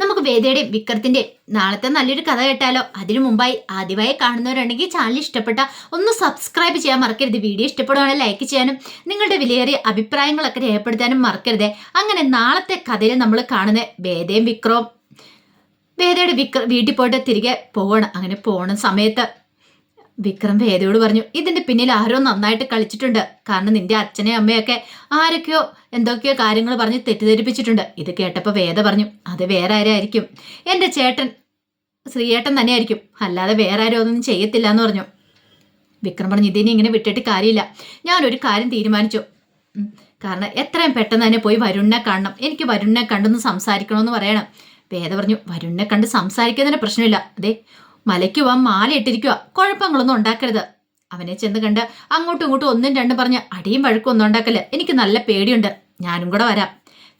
നമുക്ക് വേദയുടെയും വിക്രത്തിന്റെയും നാളത്തെ നല്ലൊരു കഥ കേട്ടാലോ? അതിനു മുമ്പായി ആദ്യമായി കാണുന്നവരുണ്ടെങ്കിൽ ചാനൽ ഇഷ്ടപ്പെട്ട ഒന്ന് സബ്സ്ക്രൈബ് ചെയ്യാൻ മറക്കരുത്. വീഡിയോ ഇഷ്ടപ്പെടുവാണെങ്കിൽ ലൈക്ക് ചെയ്യാനും നിങ്ങളുടെ വിലയേറിയ അഭിപ്രായങ്ങളൊക്കെ രേഖപ്പെടുത്താനും മറക്കരുത്. അങ്ങനെ നാളത്തെ കഥയിൽ നമ്മൾ കാണുന്ന വേദയും വിക്രവും വേദയുടെ വിക്ര വീട്ടിൽ പോയിട്ട് തിരികെ പോകണം അങ്ങനെ പോണ സമയത്ത് വിക്രം വേദയോട് പറഞ്ഞു ഇതിന്റെ പിന്നിൽ ആരോ നന്നായിട്ട് കളിച്ചിട്ടുണ്ട്. കാരണം നിന്റെ അച്ഛനെയും അമ്മയൊക്കെ ആരൊക്കെയോ എന്തൊക്കെയോ കാര്യങ്ങൾ പറഞ്ഞ് തെറ്റിദ്ധരിപ്പിച്ചിട്ടുണ്ട്. ഇത് കേട്ടപ്പോൾ വേദ പറഞ്ഞു അത് വേറെ ആരായിരിക്കും? എന്റെ ചേട്ടൻ ശ്രീയേട്ടൻ തന്നെയായിരിക്കും. അല്ലാതെ വേറെ ആരും ഒന്നും ചെയ്യത്തില്ല എന്ന് പറഞ്ഞു. വിക്രം പറഞ്ഞു ഇതിനെ ഇങ്ങനെ വിട്ടിട്ട് കാര്യമില്ല. ഞാനൊരു കാര്യം തീരുമാനിച്ചു. കാരണം എത്രയും പെട്ടെന്ന് തന്നെ പോയി വരുണിനെ കാണണം. എനിക്ക് വരുണിനെ കണ്ടൊന്ന് സംസാരിക്കണമെന്ന് പറയണം. വേദ പറഞ്ഞു വരുണിനെ കണ്ട് സംസാരിക്കുന്നതിന് പ്രശ്നമില്ല. അതെ മലയ്ക്ക് പോവാൻ മാല ഇട്ടിരിക്കുക കുഴപ്പങ്ങളൊന്നും ഉണ്ടാക്കരുത്. അവനെ ചെന്ന് കണ്ട് അങ്ങോട്ടും ഇങ്ങോട്ടും ഒന്നും രണ്ടും പറഞ്ഞ് അടിയും വഴക്കും ഒന്നും ഉണ്ടാക്കൽ എനിക്ക് നല്ല പേടിയുണ്ട്. ഞാനും കൂടെ വരാം.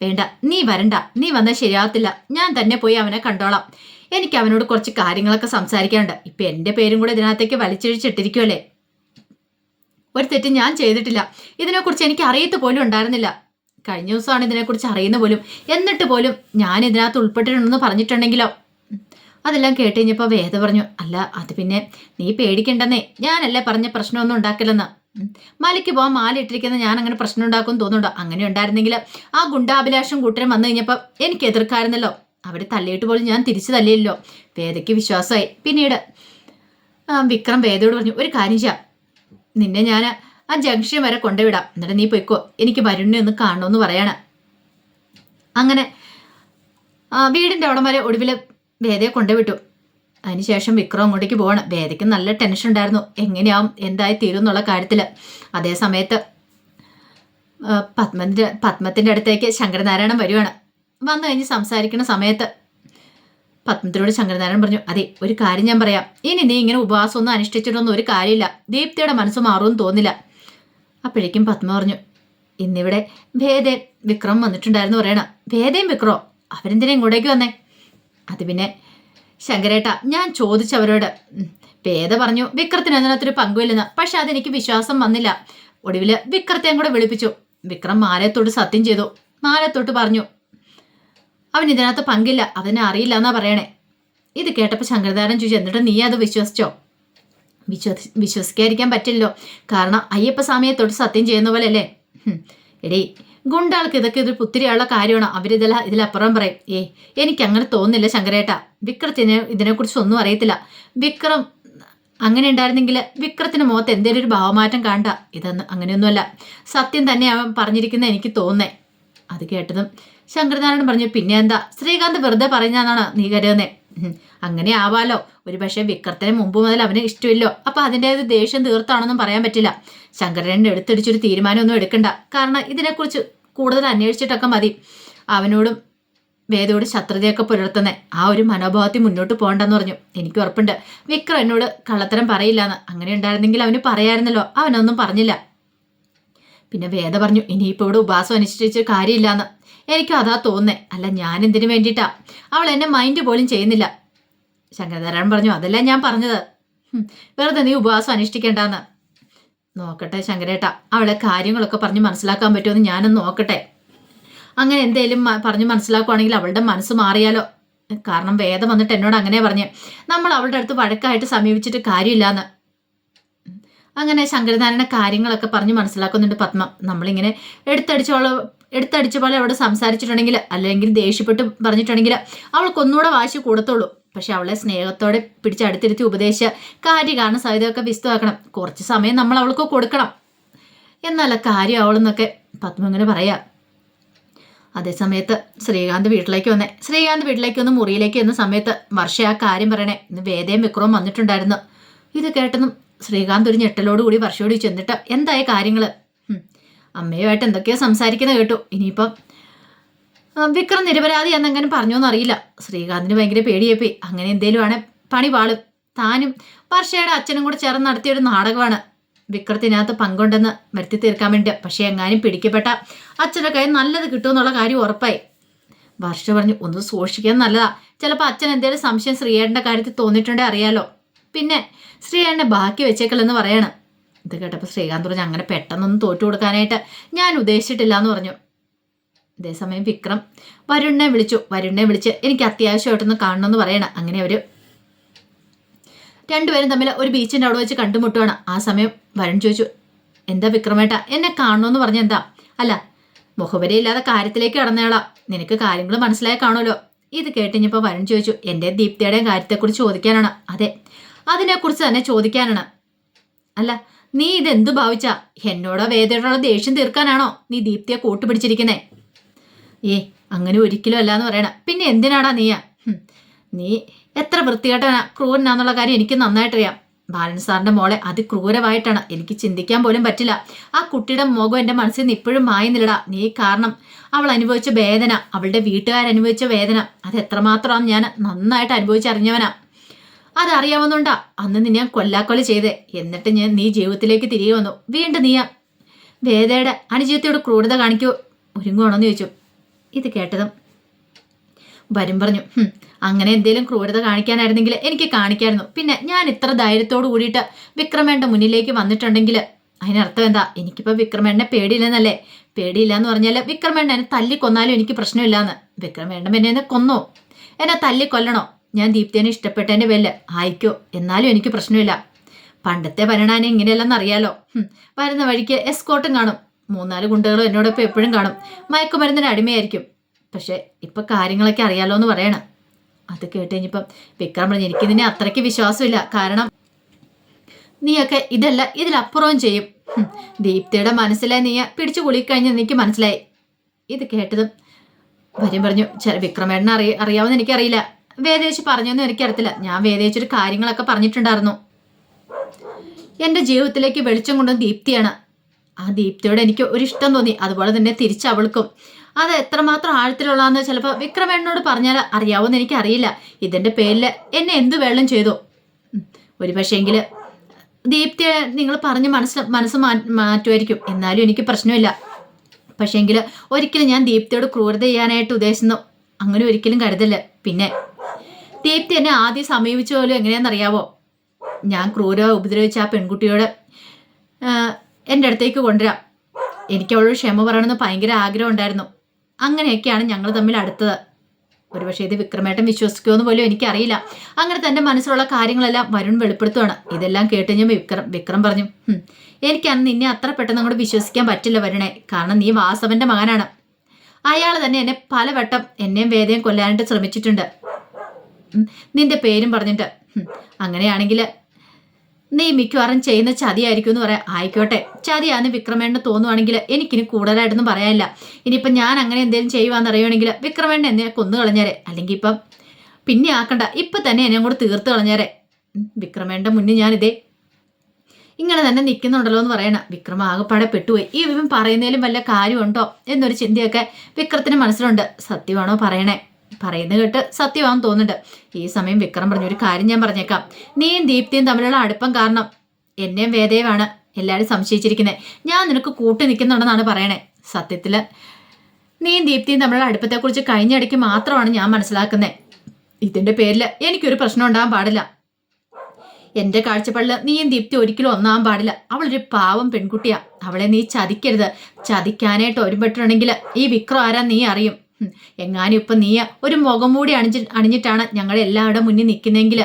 വേണ്ട നീ വരണ്ട. നീ വന്നാൽ ശരിയാവത്തില്ല. ഞാൻ തന്നെ പോയി അവനെ കണ്ടോളാം. എനിക്ക് അവനോട് കുറച്ച് കാര്യങ്ങളൊക്കെ സംസാരിക്കാനുണ്ട്. ഇപ്പൊ എന്റെ പേരും കൂടെ ഇതിനകത്തേക്ക് വലിച്ചിഴിച്ചിട്ടിരിക്കുമല്ലേ ഒരു തെറ്റ് ഞാൻ ചെയ്തിട്ടില്ല. ഇതിനെക്കുറിച്ച് എനിക്ക് അറിയത്ത് പോലും ഉണ്ടായിരുന്നില്ല. കഴിഞ്ഞ ദിവസമാണ് ഇതിനെക്കുറിച്ച് അറിയുന്ന പോലും. എന്നിട്ട് പോലും ഞാൻ ഇതിനകത്ത് ഉൾപ്പെട്ടിട്ടുണ്ടെന്ന് പറഞ്ഞിട്ടുണ്ടെങ്കിലോ. അതെല്ലാം കേട്ട് കഴിഞ്ഞപ്പോൾ വേദ പറഞ്ഞു അല്ല അത് പിന്നെ നീ പേടിക്കണ്ടെന്നേ. ഞാനല്ലേ പറഞ്ഞ പ്രശ്നമൊന്നും ഉണ്ടാക്കില്ലെന്ന്. മലയ്ക്ക് പോകാൻ മാല ഇട്ടിരിക്കുന്ന ഞാൻ അങ്ങനെ പ്രശ്നം ഉണ്ടാക്കും തോന്നുന്നുണ്ടോ? അങ്ങനെ ഉണ്ടായിരുന്നെങ്കിൽ ആ ഗുണ്ടാഭിലാഷം കൂട്ടരും വന്നു കഴിഞ്ഞപ്പോൾ എനിക്ക് എതിർക്കായിരുന്നല്ലോ. അവർ തള്ളിയിട്ട് പോലും ഞാൻ തിരിച്ചു തല്ലിയല്ലോ വേദയ്ക്ക് വിശ്വാസമായി. പിന്നീട് വിക്രം വേദയോട് പറഞ്ഞു ഒരു കാര്യം ചെയ്യാം. നിന്നെ ഞാൻ ആ ജംഗ്ഷൻ വരെ കൊണ്ടുവിടാം. എന്നിട്ട് നീ പൊയ്ക്കോ. എനിക്ക് വരുണിനെ ഒന്ന് കാണണമെന്ന് പറയാണ്. അങ്ങനെ വീടിന്റെ അവിടം വരെ ഒടുവിൽ വേദയെ കൊണ്ടുവിട്ടു. അതിനുശേഷം വിക്രം അങ്ങോട്ടേക്ക് പോകണം വേദയ്ക്ക് നല്ല ടെൻഷൻ ഉണ്ടായിരുന്നു. എങ്ങനെയാവും? എന്തായി തീരും എന്നുള്ള കാര്യത്തിൽ അതേ സമയത്ത് പത്മത്തിന്റെ അടുത്തേക്ക് ശങ്കരനാരായണൻ വരുവാണ്. വന്നു കഴിഞ്ഞ് സംസാരിക്കുന്ന സമയത്ത് പത്മത്തിനോട് ശങ്കരനാരായണൻ പറഞ്ഞു അതെ ഒരു കാര്യം ഞാൻ പറയാം. ഇനി നീ ഇങ്ങനെ ഉപവാസമൊന്നും അനുഷ്ഠിച്ചിട്ടൊന്നും ഒരു കാര്യമില്ല. ദീപ്തിയുടെ മനസ്സ് മാറുമെന്ന് തോന്നില്ല. അപ്പോഴേക്കും പത്മ പറഞ്ഞു ഇന്നിവിടെ ഭേദയും വിക്രം വന്നിട്ടുണ്ടായിരുന്നു പറയണം. ഭേദയും വിക്രോ അവരെന്തിനാ ഇങ്ങോട്ടേക്ക് വന്നേ? അത് പിന്നെ ശങ്കരേട്ട ഞാൻ ചോദിച്ചവരോട് പേദ പറഞ്ഞു വിക്രത്തിന് അതിനകത്തൊരു പങ്കുമില്ലെന്ന്. പക്ഷെ അതെനിക്ക് വിശ്വാസം വന്നില്ല. ഒടുവിൽ വിക്രത്തെയും കൂടെ വിളിപ്പിച്ചു. വിക്രം മാലയത്തോട് സത്യം ചെയ്തു. മാലയത്തോട്ട് പറഞ്ഞു അവൻ ഇതിനകത്ത് പങ്കില്ല അവനെ അറിയില്ല എന്നാ പറയണേ. ഇത് കേട്ടപ്പോൾ ശങ്കരധാരൻ ചോദിച്ചു എന്നിട്ട് നീ അത് വിശ്വസിച്ചോ? വിശ്വസി വിശ്വസിക്കാതിരിക്കാൻ പറ്റില്ലല്ലോ. കാരണം അയ്യപ്പ സമയത്തോട്ട് തൊട്ട് സത്യം ചെയ്യുന്ന പോലെ അല്ലേ എടീ ഗുണ്ടാൾക്ക് ഇതൊക്കെ ഇതൊരു പുത്തിരിയുള്ള കാര്യമാണ്. അവരിതല ഇതിലപ്പുറം പറയും ഏ എനിക്ക് അങ്ങനെ തോന്നുന്നില്ല ശങ്കരേട്ട. വിക്രത്തിന് ഇതിനെക്കുറിച്ച് ഒന്നും അറിയത്തില്ല. വിക്രം അങ്ങനെ ഉണ്ടായിരുന്നെങ്കിൽ വിക്രത്തിന് മുഖത്ത് എന്തേലും ഒരു ഭാവമാറ്റം കാണണ്ട. ഇതെന്ന് അങ്ങനെയൊന്നുമല്ല. സത്യം തന്നെ അവൻ പറഞ്ഞിരിക്കുന്ന എനിക്ക് തോന്നേ അത് കേട്ടതും ശങ്കരനാരായണൻ പറഞ്ഞു പിന്നെ എന്താ ശ്രീകാന്ത് വെറുതെ പറഞ്ഞാന്നാണ് നീ കരുതുന്നേ. അങ്ങനെ ആവാലോ. ഒരു പക്ഷേ വിക്രത്തിന് മുമ്പ് മുതൽ അവന് ഇഷ്ടമില്ലോ. അപ്പൊ അതിന്റെ ദേഷ്യം തീർത്താണെന്നും പറയാൻ പറ്റില്ല. ശങ്കരനെ എടുത്തടിച്ചൊരു തീരുമാനമൊന്നും എടുക്കണ്ട. കാരണം ഇതിനെക്കുറിച്ച് കൂടുതൽ അന്വേഷിച്ചിട്ടൊക്കെ മതി. അവനോടും വേദയോട് ശത്രുതയൊക്കെ പുലർത്തുന്നെ. ആ ഒരു മനോഭാവത്തിൽ മുന്നോട്ട് പോകണ്ടെന്ന് പറഞ്ഞു. എനിക്ക് ഉറപ്പുണ്ട്. വിക്രം എന്നോട് കള്ളത്തരം പറയില്ലാന്ന്. അങ്ങനെ ഉണ്ടായിരുന്നെങ്കിൽ അവന് പറയായിരുന്നല്ലോ. അവനൊന്നും പറഞ്ഞില്ല. പിന്നെ വേദ പറഞ്ഞു ഇനിയിപ്പോൾ ഇവിടെ ഉപവാസം അനുഷ്ഠിച്ച് കാര്യമില്ലാന്ന്. എനിക്ക് അതാ തോന്നേ അല്ല ഞാൻ എന്തിനു വേണ്ടിയിട്ടാ? അവൾ എന്നെ മൈൻഡ് പോലും ചെയ്യുന്നില്ല. ശങ്കരനാരായണൻ പറഞ്ഞു അതല്ല ഞാൻ പറഞ്ഞത്. വെറുതെ നീ ഉപവാസം അനുഷ്ഠിക്കേണ്ടെന്ന്. നോക്കട്ടെ ശങ്കരേട്ട അവളെ കാര്യങ്ങളൊക്കെ പറഞ്ഞ് മനസ്സിലാക്കാൻ പറ്റുമെന്ന് ഞാനൊന്ന് നോക്കട്ടെ. അങ്ങനെ എന്തേലും പറഞ്ഞ് മനസ്സിലാക്കുവാണെങ്കിൽ അവളുടെ മനസ്സ് മാറിയാലോ? കാരണം വേദം വന്നിട്ട് എന്നോട് അങ്ങനെ പറഞ്ഞ്. നമ്മൾ അവളുടെ അടുത്ത് വഴക്കായിട്ട് സമീപിച്ചിട്ട് കാര്യമില്ലാന്ന്. അങ്ങനെ ശങ്കരനാരായണ കാര്യങ്ങളൊക്കെ പറഞ്ഞ് മനസ്സിലാക്കുന്നുണ്ട് പത്മ. നമ്മളിങ്ങനെ എടുത്തടിച്ചോള എടുത്തടിച്ച പോലെ അവിടെ സംസാരിച്ചിട്ടുണ്ടെങ്കിൽ അല്ലെങ്കിൽ ദേഷ്യപ്പെട്ട് പറഞ്ഞിട്ടുണ്ടെങ്കിൽ അവൾക്കൊന്നുകൂടെ വാശി കൂടത്തുള്ളൂ. പക്ഷെ അവളെ സ്നേഹത്തോടെ പിടിച്ചടുത്തിരുത്തി ഉപദേശിച്ച കാര്യകാരണ സഹിതമൊക്കെ വിസ്തുവാക്കണം കുറച്ച് സമയം നമ്മൾ അവൾക്ക് കൊടുക്കണം. എന്നല്ല കാര്യം അവളെന്നൊക്കെ പത്മ ഇങ്ങനെ പറയാം. അതേസമയത്ത് ശ്രീകാന്ത് വീട്ടിലേക്ക് വന്നേ. ശ്രീകാന്ത് വീട്ടിലേക്ക് വന്ന് മുറിയിലേക്ക് എന്ന സമയത്ത് വർഷ ആ കാര്യം പറയണേ. ഇന്ന് വേദയും വിക്രവും വന്നിട്ടുണ്ടായിരുന്നു. ഇത് കേട്ടതും ശ്രീകാന്ത് ഒരു ഞെട്ടലോട് കൂടി വർഷയോട് ചെന്നിട്ട് എന്തായ കാര്യങ്ങൾ അമ്മയുമായിട്ട് എന്തൊക്കെയോ സംസാരിക്കുന്നത് കേട്ടു. ഇനിയിപ്പം വിക്രം നിരപരാധി എന്നെങ്ങനെ പറഞ്ഞോന്ന് അറിയില്ല. ശ്രീകാന്തിന് ഭയങ്കര പേടിയായിപ്പോയി. അങ്ങനെ എന്തേലും ആണ് പണി പാളും. താനും വർഷയുടെ അച്ഛനും കൂടെ ചേർന്ന് നടത്തിയ ഒരു നാടകമാണ് വിക്രത്തിനകത്ത് പങ്കുണ്ടെന്ന് വരുത്തി തീർക്കാൻ വേണ്ടി പക്ഷേ എങ്ങാനും പിടിക്കപ്പെട്ട അച്ഛന്റെ കയ്യിൽ നല്ലത് കിട്ടുമെന്നുള്ള കാര്യം ഉറപ്പായി. വർഷ പറഞ്ഞു ഒന്ന് സൂക്ഷിക്കാൻ നല്ലതാ. ചിലപ്പോൾ അച്ഛൻ എന്തേലും സംശയം ശ്രീയേട്ടന്റെ കാര്യത്തിൽ തോന്നിയിട്ടുണ്ടേ അറിയാലോ. പിന്നെ ശ്രീയേട്ടനെ ബാക്കി വെച്ചേക്കല്ലെന്ന് പറയണം. ഇത് കേട്ടപ്പോൾ ശ്രീകാന്ത് പറഞ്ഞു അങ്ങനെ പെട്ടെന്നൊന്നും തോറ്റു കൊടുക്കാനായിട്ട് ഞാൻ ഉദ്ദേശിച്ചിട്ടില്ല എന്ന് പറഞ്ഞു അതേസമയം വിക്രം വരുണിനെ വിളിച്ചു. വരുണിനെ വിളിച്ച് എനിക്ക് അത്യാവശ്യമായിട്ടൊന്ന് കാണണമെന്ന് പറയണം. അങ്ങനെ അവർ രണ്ടുപേരും തമ്മിൽ ഒരു ബീച്ചിന്റെ അവിടെ വെച്ച് കണ്ടുമുട്ടുകയാണ് ആ സമയം വരുൺ ചോദിച്ചു എന്താ വിക്രമേട്ട എന്നെ കാണണമെന്ന് പറഞ്ഞ എന്താ? അല്ല മുഖവരിയില്ലാതെ കാര്യത്തിലേക്ക് കടന്നയാളാ. നിനക്ക് കാര്യങ്ങൾ മനസ്സിലായി കാണുമല്ലോ. ഇത് കേട്ടിഞ്ഞപ്പോൾ വരുൺ ചോദിച്ചു എന്റെ ദീപ്തിയുടെയും കാര്യത്തെക്കുറിച്ച് ചോദിക്കാനാണ്. അതെ അതിനെക്കുറിച്ച് തന്നെ ചോദിക്കാനാണ്. അല്ല നീ ഇതെന്തു ഭാവിച്ച? എന്നോടോ വേദയോടുള്ള ദേഷ്യം തീർക്കാനാണോ നീ ദീപ്തിയെ കൂട്ടുപിടിച്ചിരിക്കുന്നേ? ഏ അങ്ങനെ ഒരിക്കലും അല്ല എന്ന് പറയണ പിന്നെ എന്തിനാടാ നീയ? നീ എത്ര വൃത്തികെട്ടവനാ? ക്രൂരനാന്നുള്ള കാര്യം എനിക്ക് നന്നായിട്ടറിയാം. ബാലൻ സാറിന്റെ മോളെ അതിക്രൂരമായിട്ടാണ്. എനിക്ക് ചിന്തിക്കാൻ പോലും പറ്റില്ല. ആ കുട്ടിയുടെ മുഖം എന്റെ മനസ്സിൽ നിന്ന് ഇപ്പോഴും മായുന്നില്ലടാ. നീ കാരണം അവൾ അനുഭവിച്ച വേദന അവളുടെ വീട്ടുകാരനുഭവിച്ച വേദന അത് എത്രമാത്രമാണ് ഞാൻ നന്നായിട്ട് അനുഭവിച്ചറിഞ്ഞവനാ. അതറിയാവുന്നുണ്ടാ അന്ന് നിന്നെ ഞാൻ കൊല്ലാക്കൊല ചെയ്തേ. എന്നിട്ട് ഞാൻ നീ ജീവിതത്തിലേക്ക് തിരികെ വന്നു. വീണ്ടും നീയാ. വേദയുടെ അനുജീവത്തോട് ക്രൂരത കാണിക്കൂ. ഒരുങ്ങുവാണോന്ന് ചോദിച്ചു. ഇത് കേട്ടതും വരും പറഞ്ഞു. അങ്ങനെ എന്തേലും ക്രൂരത കാണിക്കാനായിരുന്നെങ്കിൽ എനിക്ക് കാണിക്കായിരുന്നു. പിന്നെ ഞാൻ ഇത്ര ധൈര്യത്തോട് കൂടിയിട്ട് വിക്രമേണ്ട മുന്നിലേക്ക് വന്നിട്ടുണ്ടെങ്കിൽ അതിനർത്ഥം എന്താ? എനിക്കിപ്പോൾ വിക്രമേണ്ണനെ പേടിയില്ലെന്നല്ലേ? പേടിയില്ല എന്ന് പറഞ്ഞാൽ വിക്രമേണ്ണ തല്ലി കൊന്നാലും എനിക്ക് പ്രശ്നമില്ലാന്ന്. വിക്രമേണ്ണൻ എന്നെ കൊന്നോ? എന്നെ തല്ലി കൊല്ലണോ ഞാൻ ദീപ്തിനെ ഇഷ്ടപ്പെട്ടതിന്റെ പേരിൽ ആയിക്കോ എന്നാലും എനിക്ക് പ്രശ്നമില്ല. പണ്ടത്തെ ഭരണാനെ എങ്ങനെയല്ലെന്ന് അറിയാലോ. വരുന്ന വഴിക്ക് എസ്കോട്ടും കാണും. മൂന്നാൽ ഗുണ്ടകളും എന്നോടൊപ്പം എപ്പോഴും കാണും. മയക്കുമരുന്നിന് അടിമയായിരിക്കും. പക്ഷേ ഇപ്പൊ കാര്യങ്ങളൊക്കെ അറിയാലോ എന്ന് പറയണം. അത് കേട്ട് കഴിഞ്ഞപ്പം വിക്രം പറഞ്ഞു നിന്നെ അത്രയ്ക്ക് വിശ്വാസമില്ല. കാരണം നീയൊക്കെ ഇതല്ല ഇതിലപ്പുറവും ചെയ്യും. ദീപ്തയുടെ മനസ്സിലായി നീ പിടിച്ചു കുളിക്കഴിഞ്ഞ് എനിക്ക് മനസ്സിലായി. ഇത് കേട്ടതും വരും പറഞ്ഞു "ചെ- വിക്രമേട്ടനെ അറിയ അറിയാവുന്ന എനിക്കറിയില്ല. വേദേശ് പറഞ്ഞൊന്നും എനിക്കറിയത്തില്ല ഞാൻ വേദേച്ചൊരു കാര്യങ്ങളൊക്കെ പറഞ്ഞിട്ടുണ്ടായിരുന്നു. എന്റെ ജീവിതത്തിലേക്ക് വെളിച്ചം കൊണ്ടുവന്ന ദീപ്തിയാണ്. ആ ദീപ്തിയോട് എനിക്ക് ഒരു ഇഷ്ടം തോന്നി. അതുപോലെ തന്നെ തിരിച്ച് അവൾക്കും. അത് എത്രമാത്രം ആഴത്തിലുള്ളതെന്ന് ചിലപ്പോൾ വിക്രമേണ്ണോട് പറഞ്ഞാൽ അറിയാവുമെന്ന് എനിക്കറിയില്ല ഇതിന്റെ പേരിൽ എന്നെ എന്തു വേളം ചെയ്തു. ഒരു പക്ഷേങ്കിൽ ദീപ്തിയെ നിങ്ങൾ പറഞ്ഞ് മനസ്സ് മനസ്സ് മാറ്റുമായിരിക്കും. എന്നാലും എനിക്ക് പ്രശ്നമില്ല. പക്ഷേങ്കിൽ ഒരിക്കലും ഞാൻ ദീപ്തിയോട് ക്രൂരത ചെയ്യാനായിട്ട് ഉദ്ദേശിക്കുന്നു അങ്ങനെ ഒരിക്കലും കരുതല്ല. പിന്നെ ദീപ്തി എന്നെ ആദ്യം സമീപിച്ച പോലും എങ്ങനെയാണെന്നറിയാവോ? ഞാൻ ക്രൂര ഉപദ്രവിച്ച ആ പെൺകുട്ടിയോട് എന്റെ അടുത്തേക്ക് കൊണ്ടുവരാം. എനിക്ക് അവളോട് ക്ഷമ പറയണമെന്ന് ഭയങ്കര ആഗ്രഹം ഉണ്ടായിരുന്നു. അങ്ങനെയൊക്കെയാണ് ഞങ്ങൾ തമ്മിൽ അടുത്തത്. ഒരുപക്ഷെ ഇത് വിക്രമേട്ടൻ വിശ്വസിക്കുമെന്ന് പോലും എനിക്കറിയില്ല. അങ്ങനെ തന്റെ മനസ്സിലുള്ള കാര്യങ്ങളെല്ലാം വരുൺ വെളിപ്പെടുത്തുവാണ്. ഇതെല്ലാം കേട്ട് ഞാൻ വിക്രം വിക്രം പറഞ്ഞു എനിക്കാണ് നിന്നെ അത്ര പെട്ടെന്ന് അങ്ങോട്ട് വിശ്വസിക്കാൻ പറ്റില്ല വരുണേ. കാരണം നീ വാസവന്റെ മകനാണ്. അയാൾ തന്നെ എന്നെ പലവട്ടം എന്നെയും വേദയും കൊല്ലാനായിട്ട് ശ്രമിച്ചിട്ടുണ്ട്. നിന്റെ പേരും പറഞ്ഞിട്ട്. അങ്ങനെയാണെങ്കിൽ നീ മിക്കവാറും ചെയ്യുന്ന ചതിയായിരിക്കും എന്ന് പറയാം. ആയിക്കോട്ടെ. ചതിയാന്ന് വിക്രമേണ്ണ തോന്നുവാണെങ്കിൽ എനിക്കിനി കൂടുതലായിട്ടൊന്നും പറയാനില്ല. ഇനിയിപ്പം ഞാൻ അങ്ങനെ എന്തെങ്കിലും ചെയ്യുവാന്ന് അറിയുവാണെങ്കിൽ വിക്രമേണ്ണ എന്നെ കൊന്നു കളഞ്ഞേരെ. അല്ലെങ്കിൽ ഇപ്പം പിന്നെ ആക്കണ്ട. ഇപ്പം തന്നെ എന്നെ കൂടെ തീർത്ത് കളഞ്ഞേരെ. വിക്രമേണ്ണ മുന്നിൽ ഞാനിതേ ഇങ്ങനെ തന്നെ നിൽക്കുന്നുണ്ടല്ലോ എന്ന് പറയണം. വിക്രം ആകെപ്പാടെ പെട്ടുപോയി. ഈ വിവം പറയുന്നതിലും വല്ല കാര്യമുണ്ടോ എന്നൊരു ചിന്തയൊക്കെ വിക്രത്തിന് മനസ്സിലുണ്ട്. സത്യമാണോ പറയണേ? പറയുന്നത് കേട്ട് സത്യമാണെന്ന് തോന്നുന്നുണ്ട്. ഈ സമയം വിക്രം പറഞ്ഞു ഒരു കാര്യം ഞാൻ പറഞ്ഞേക്കാം. നീയും ദീപ്തിയും തമ്മിലുള്ള അടുപ്പം കാരണം എന്നെയും വേദയുമാണ് എല്ലാവരും സംശയിച്ചിരിക്കുന്നത് ഞാൻ നിനക്ക് കൂട്ടി നിൽക്കുന്നുണ്ടെന്നാണ് പറയണേ. സത്യത്തിൽ നീയും ദീപ്തിയും തമ്മിലുള്ള അടുപ്പത്തെക്കുറിച്ച് കഴിഞ്ഞിടയ്ക്ക് മാത്രമാണ് ഞാൻ മനസ്സിലാക്കുന്നത് ഇതിന്റെ പേരിൽ എനിക്കൊരു പ്രശ്നം ഉണ്ടാകാൻ പാടില്ല. എന്റെ കാഴ്ചപ്പാടിൽ നീയും ദീപ്തി ഒരിക്കലും ഒന്നാകാൻ പാടില്ല. അവളൊരു പാവം പെൺകുട്ടിയാ. അവളെ നീ ചതിക്കരുത്. ചതിക്കാനായിട്ട് ഒരുപെട്ടിട്ടുണ്ടെങ്കിൽ ഈ വിക്രം ആരാ നീ അറിയും. എങ്ങാനും ഇപ്പൊ നീ ഒരു മുഖം മൂടി അണിഞ്ഞി അണിഞ്ഞിട്ടാണ് ഞങ്ങൾ എല്ലാവരുടെ മുന്നിൽ നിൽക്കുന്നെങ്കിൽ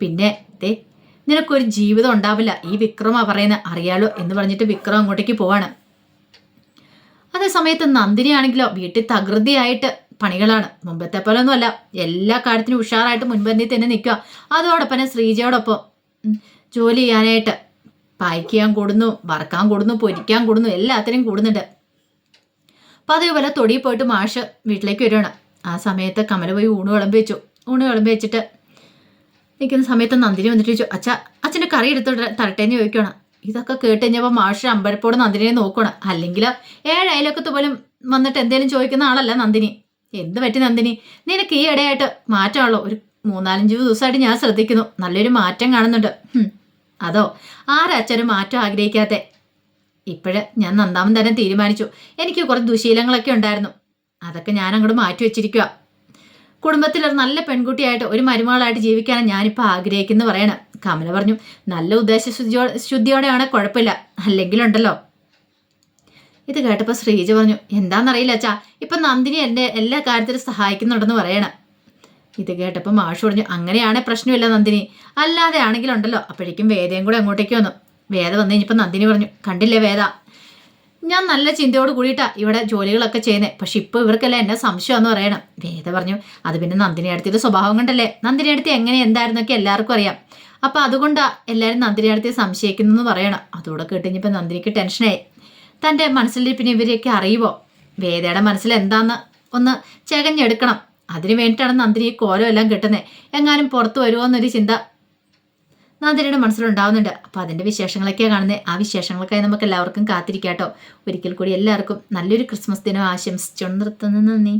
പിന്നെ ദേ നിനക്കൊരു ജീവിതം ഉണ്ടാവില്ല. ഈ വിക്രമാ പറയുന്ന അറിയാലോ എന്ന് പറഞ്ഞിട്ട് വിക്രം അങ്ങോട്ടേക്ക് പോവാണ്. അതേ സമയത്ത് നന്ദിനിയാണെങ്കിലോ വീട്ടിൽ തകൃതിയായിട്ട് പണികളാണ്. മുമ്പത്തെ പോലെ ഒന്നുമല്ല എല്ലാ കാര്യത്തിനും ഉഷാറായിട്ട് മുൻപന്തിയിൽ തന്നെ നിൽക്കുക അതോടൊപ്പം ശ്രീജയോടൊപ്പം ജോലി ചെയ്യാനായിട്ട് പായ്ക്കാൻ കൂടുന്നു വറക്കാൻ കൂടുന്നു പൊരിക്കാൻ കൂടുന്നു എല്ലാത്തിനും കൂടുന്നുണ്ട്. അതേപോലെ തൊടിയിൽ പോയിട്ട് മാഷ് വീട്ടിലേക്ക് വരികയാണ്. ആ സമയത്ത് കമല പോയി ഊണ് വിളമ്പി വെച്ചു. ഊണ് വിളമ്പി വെച്ചിട്ട് നിൽക്കുന്ന സമയത്ത് നന്ദിനി വന്നിട്ട് ചോദിച്ചു അച്ഛ അച്ഛന്റെ കറി എടുത്തോട്ട് തരട്ടേന്ന് ചോദിക്കണം ഇതൊക്കെ കേട്ട് കഴിഞ്ഞപ്പോൾ മാഷ് അമ്പരപ്പോട് നന്ദിനിയെ നോക്കണം അല്ലെങ്കിൽ ഏഴ് അയലൊക്കത്ത് പോലും വന്നിട്ട് എന്തേലും ചോദിക്കുന്ന ആളല്ല നന്ദിനി. എന്ത് പറ്റി നന്ദിനി? നിനക്ക് ഈ ഇടയായിട്ട് മാറ്റമാണല്ലോ. ഒരു മൂന്നാലഞ്ച് ദിവസമായിട്ട് ഞാൻ ശ്രദ്ധിക്കുന്നു. നല്ലൊരു മാറ്റം കാണുന്നുണ്ട്. അതോ ആരച്ഛനും മാറ്റം ആഗ്രഹിക്കാത്തെ? ഇപ്പോഴ് ഞാൻ നന്നാമൻ തന്നെ തീരുമാനിച്ചു. എനിക്ക് കുറച്ച് ദുശീലങ്ങളൊക്കെ ഉണ്ടായിരുന്നു. അതൊക്കെ ഞാൻ അങ്ങോട്ട് മാറ്റി വെച്ചിരിക്കുക കുടുംബത്തിൽ ഒരു നല്ല പെൺകുട്ടിയായിട്ട് ഒരു മരുമകളായിട്ട് ജീവിക്കാനാണ് ഞാനിപ്പോൾ ആഗ്രഹിക്കുന്നു പറയണ. കമല പറഞ്ഞു നല്ല ഉദ്ദേശ ശുദ്ധിയോ ശുദ്ധിയോടെയാണ് കുഴപ്പമില്ല. അല്ലെങ്കിലുണ്ടല്ലോ. ഇത് കേട്ടപ്പോൾ ശ്രീജ പറഞ്ഞു എന്താണെന്നറിയില്ല അച്ഛാ. ഇപ്പം നന്ദിനി എന്റെ എല്ലാ കാര്യത്തിലും സഹായിക്കുന്നുണ്ടെന്ന് പറയണം. ഇത് കേട്ടപ്പോൾ മാഷ് പറഞ്ഞു അങ്ങനെയാണെ പ്രശ്നമില്ല നന്ദിനി. അല്ലാതെ ആണെങ്കിലുണ്ടല്ലോ. അപ്പോഴേക്കും വേദയും കൂടെ അങ്ങോട്ടേക്ക് വന്നു. വേദ വന്നു കഴിഞ്ഞപ്പോൾ നന്ദിനി പറഞ്ഞു കണ്ടില്ലേ വേദ? ഞാൻ നല്ല ചിന്തയോട് കൂടിയിട്ടാ ഇവിടെ ജോലികളൊക്കെ ചെയ്യുന്നത് പക്ഷെ ഇപ്പോൾ ഇവർക്കെല്ലാം എന്നെ സംശയമെന്ന് പറയണം. വേദ പറഞ്ഞു അത് പിന്നെ നന്ദിനി അടുത്തിയുടെ സ്വഭാവം കൊണ്ടല്ലേ? നന്ദിനി അടുത്ത് എങ്ങനെ എന്തായിരുന്നൊക്കെ എല്ലാവർക്കും അറിയാം. അപ്പോൾ അതുകൊണ്ടാ എല്ലാവരും നന്ദിനി അടുത്ത് സംശയിക്കുന്നതെന്ന് പറയണം. അതോടെ കേട്ടുകഴിഞ്ഞപ്പോൾ നന്ദിനിക്ക് ടെൻഷനായി. തന്റെ മനസ്സിൽ പിന്നെ ഇവരെയൊക്കെ അറിയുമോ വേദയുടെ മനസ്സിൽ എന്താന്ന് ഒന്ന് ചകഞ്ഞെടുക്കണം. അതിനു വേണ്ടിയിട്ടാണ് നന്ദിനി ഈ കോലം എല്ലാം കിട്ടുന്നത് എങ്ങാനും പുറത്തു വരുമോ എന്നൊരു ചിന്ത നന്ദിനിയുടെ മനസ്സിലുണ്ടാവുന്നുണ്ട്. അപ്പോൾ അതിന്റെ വിശേഷങ്ങളൊക്കെയാണ് കാണുന്നത് ആ വിശേഷങ്ങൾക്കായി നമുക്ക് എല്ലാവർക്കും കാത്തിരിക്കാട്ടോ. ഒരിക്കൽ കൂടി എല്ലാവർക്കും നല്ലൊരു ക്രിസ്മസ് ദിനം ആശംസിച്ചുകൊണ്ട് നിർത്തുന്നു. നന്ദി.